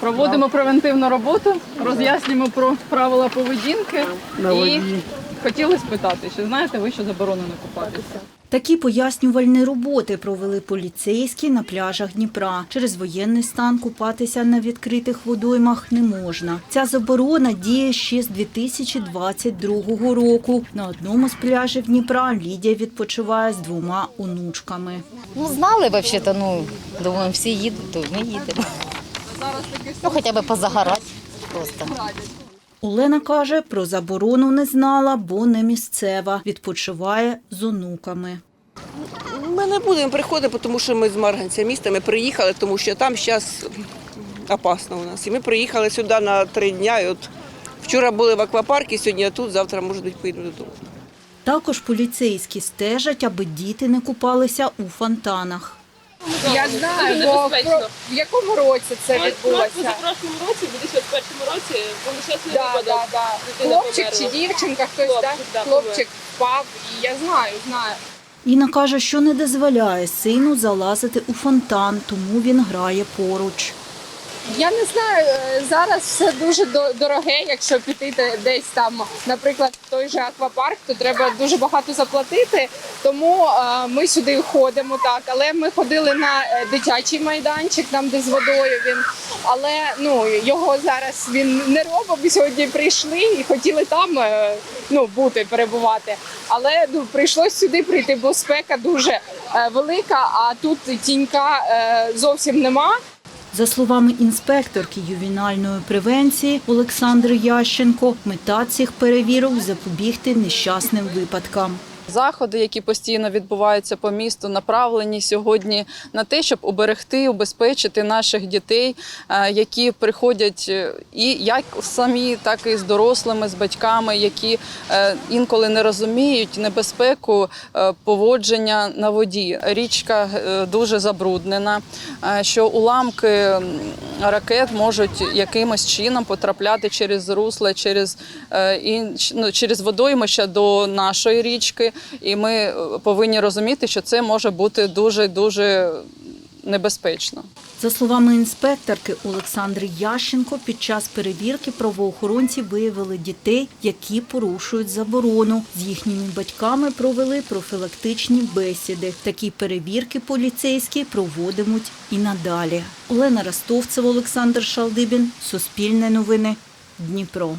Проводимо превентивну роботу, роз'яснюємо про правила поведінки. І хотілося питати, чи знаєте ви, що заборонено купатися? Такі пояснювальні роботи провели поліцейські на пляжах Дніпра. Через воєнний стан купатися на відкритих водоймах не можна. Ця заборона діє ще з 2022 року. На одному з пляжів Дніпра Лідія відпочиває з двома онучками. Ну, знали взагалі-то, ну, думаю, всі їдуть, то ми їдемо. Ну, хоча б позагорати просто. Олена каже, про заборону не знала, бо не місцева. Відпочиває з онуками. Ми не будемо приходити, тому що ми з Марганця міста. Ми приїхали, тому що там зараз опасно у нас. І ми приїхали сюди на три дня. І от вчора були в аквапарку, сьогодні тут, завтра, може бути, поїдемо додому. Також поліцейські стежать, аби діти не купалися у фонтанах. Я знаю, бо в, в якому році це Ось відбулося? в позапрошлому році, в 2001 році, нещасний Да, випадок. да, да. Дитина Хлопчик померла. чи дівчинка, хтось Хлопчик, да? да, хлопчик впав, і я знаю, знаю. Інна каже, що не дозволяє сину залазити у фонтан, тому він грає поруч. Я не знаю, е, зараз все дуже до- дороге. Якщо піти десь там, наприклад, в той же аквапарк, то треба дуже багато заплатити. Тому е, ми сюди ходимо так. Але ми ходили на е, дитячий майданчик, там де з водою він. Але ну його зараз він не робить. Ми сьогодні прийшли і хотіли там ну бути, перебувати. Але ну прийшлось сюди прийти, бо спека дуже велика, а тут тінька зовсім нема. За словами інспекторки ювенальної превенції Олександри Ященко, мета цих перевірок запобігти нещасним випадкам. Заходи, які постійно відбуваються по місту, направлені сьогодні на те, щоб уберегти, убезпечити наших дітей, е, які приходять е, і як самі, так і з дорослими, з батьками, які е, інколи не розуміють небезпеку поводження на воді. Річка дуже забруднена, що уламки ракет можуть якимось чином потрапляти через русла, через, ну, через водоймища до нашої річки. І ми е, повинні розуміти, що це може бути дуже дуже небезпечно. За словами інспекторки Олександри Ященко, під час перевірки правоохоронці виявили дітей, які порушують заборону. З їхніми батьками провели профілактичні бесіди. Такі перевірки поліцейські проводимуть і надалі. Олена Ростовцева, Олександр Шалдибін, Суспільне новини, Дніпро.